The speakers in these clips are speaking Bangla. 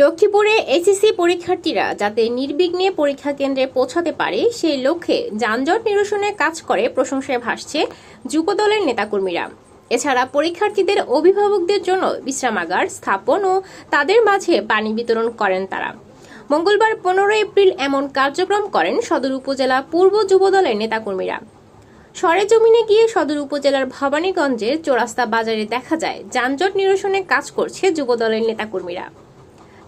লক্ষ্মীপুরে এসএসসি পরীক্ষার্থীরা যাতে নির্বিঘ্নে পরীক্ষা কেন্দ্রে পৌঁছাতে পারে, সেই লক্ষ্যে যানজট নিরসনে কাজ করে প্রশংসায় ভাসছে যুবদলের নেতাকর্মীরা। এছাড়া পরীক্ষার্থীদের অভিভাবকদের জন্য বিশ্রামাগার স্থাপন ও তাদের মাঝে পানি বিতরণ করেন তারা। মঙ্গলবার পনেরো এপ্রিল এমন কার্যক্রম করেন সদর উপজেলা পূর্ব যুবদলের নেতাকর্মীরা। সরেজমিনে গিয়ে সদর উপজেলার ভবানীগঞ্জের চৌরাস্তা বাজারে দেখা যায়, যানজট নিরসনে কাজ করছে যুবদলের নেতাকর্মীরা।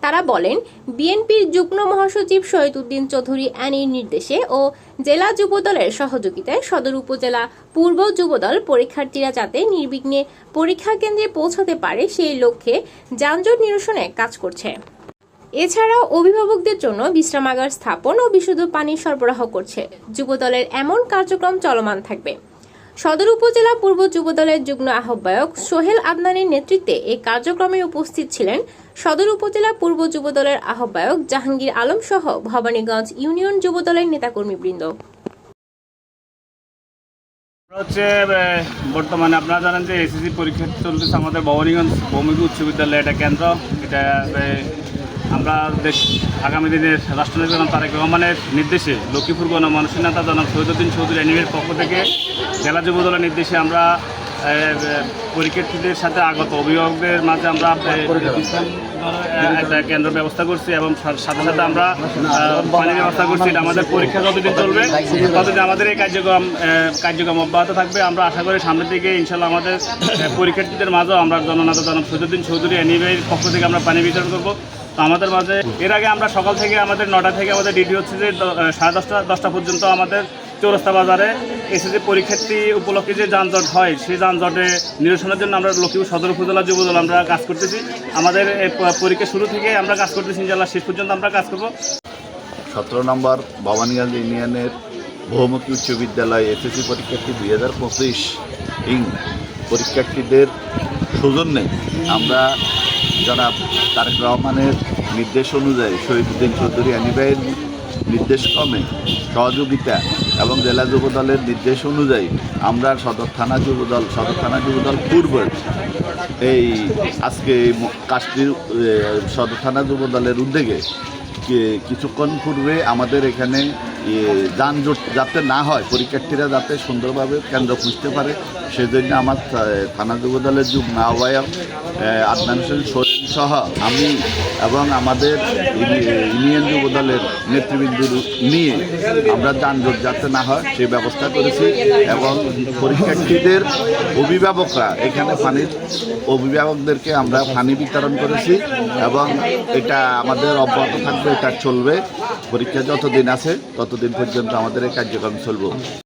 তারা বলেন, বিএনপির যুগ্ম মহাসচিব শহীদ উদ্দিন চৌধুরী অ্যানির নির্দেশে ও জেলা যুবদলের সহযোগিতায় সদর উপজেলা পূর্ব যুবদল পরীক্ষার্থীরা যাতে নির্বিঘ্নে পরীক্ষা কেন্দ্রে পৌঁছাতে পারে সেই লক্ষ্যে যানজট নিরসনে কাজ করছে। এছাড়াও অভিভাবকদের জন্য বিশ্রামাগার স্থাপন ও বিশুদ্ধ পানি সরবরাহ করছে। যুবদলের এমন কার্যক্রম চলমান থাকবে। সদর উপজেলা পূর্ব যুবদলের যুগ্ম আহ্বায়ক সোহেল আদনানের নেতৃত্বে এই কার্যক্রমে উপস্থিত ছিলেন সদর উপজেলা পূর্ব যুবদলের আহ্বায়ক জাহাঙ্গীর আলম সহ ভবানীগঞ্জ ইউনিয়ন যুবদলের নেতাকর্মীবৃন্দ। হচ্ছে বর্তমানে আপনারা জানেন যে এসএসসি পরীক্ষা চলতেছে আমাদের ভবানীগঞ্জ ভৌমিক উচ্চ বিদ্যালয়, এটা কেন্দ্র, এটা আমরা আগামী দিনের রাষ্ট্রপতি জনাব তারেক রহমানের নির্দেশে লক্ষ্মীপুর গণমানুষের নেতা জনাব শহীদুদ্দিন চৌধুরী এনিমের পক্ষ থেকে জেলা যুব দলের নির্দেশে আমরা পরীক্ষার্থীদের সাথে আগত অভিভাবকদের মাঝে আমরা একটা কেন্দ্র ব্যবস্থা করছি এবং সাথে সাথে আমরা পানির ব্যবস্থা করছি। এটা আমাদের পরীক্ষা যতদিন চলবে, ততদিন আমাদের এই কার্যক্রম কার্যক্রম অব্যাহত থাকবে। আমরা আশা করি সামনের দিকে ইনশাল্লাহ আমাদের পরীক্ষার্থীদের মাঝেও আমরা জননাথ জনক সৈদুদ্দিন চৌধুরী এনিবের পক্ষ থেকে আমরা পানি বিতরণ করব। তো আমাদের মাঝে এর আগে আমরা সকাল থেকে আমাদের নটা থেকে আমাদের ডিউটি হচ্ছে যে সাড়ে দশটা দশটা পর্যন্ত আমাদের চৌরাস্তা বাজারে এসএসসি পরীক্ষার্থী উপলক্ষে যে যানজট হয়, সেই যানজটে নিরসনের জন্য আমরা লক্ষ্মীপুর সদর উপজেলা যুবদল আমরা কাজ করতেছি। আমাদের পরীক্ষা শুরু থেকে আমরা কাজ করতেছি ইনশাল্লাহ শেষ পর্যন্ত আমরা কাজ করব। সতেরো নম্বর ভবানীগঞ্জ ইউনিয়নের বহুমুখী উচ্চ বিদ্যালয় এসএসসি পরীক্ষার্থী দুই হাজার পঁচিশ ইং পরীক্ষার্থীদের সৌজন্যে আমরা জনাব তারেক রহমানের নির্দেশ অনুযায়ী শহীদুদ্দিন চৌধুরী আনিবাইয়ের নির্দেশক্রমে সহযোগিতা এবং জেলা যুবদলের নির্দেশ অনুযায়ী আমরা সদর থানা যুবদল, সদর থানা যুবদল পূর্বের এই আজকে কাশ্মীর সদর থানা যুবদলের উদ্যোগে কিছুক্ষণ পূর্বে আমাদের এখানে যানজট যাতে না হয় পরীক্ষার্থীরা যাতে সুন্দরভাবে কেন্দ্র খুঁজতে পারে সেজন্য আমার থানা যুবদলের যুগ্ম আহ্বায়ক এ, আদনান হোসেন সহ আমি এবং আমাদের ইউনি- ইউনিয়ন যুবদলের নেতৃবৃন্দ নিয়ে আমরা যানজট যাতে না হয় সেই ব্যবস্থা করেছি এবং পরীক্ষার্থীদের অভিভাবকরা এখানে পানির অভিভাবকদেরকে আমরা পানি বিতরণ করেছি এবং এটা আমাদের অব্যাহত থাকবে এটা চলবে। পরীক্ষা যতদিন আছে ততদিন পর্যন্ত আমাদের এই কার্যক্রম চলবে।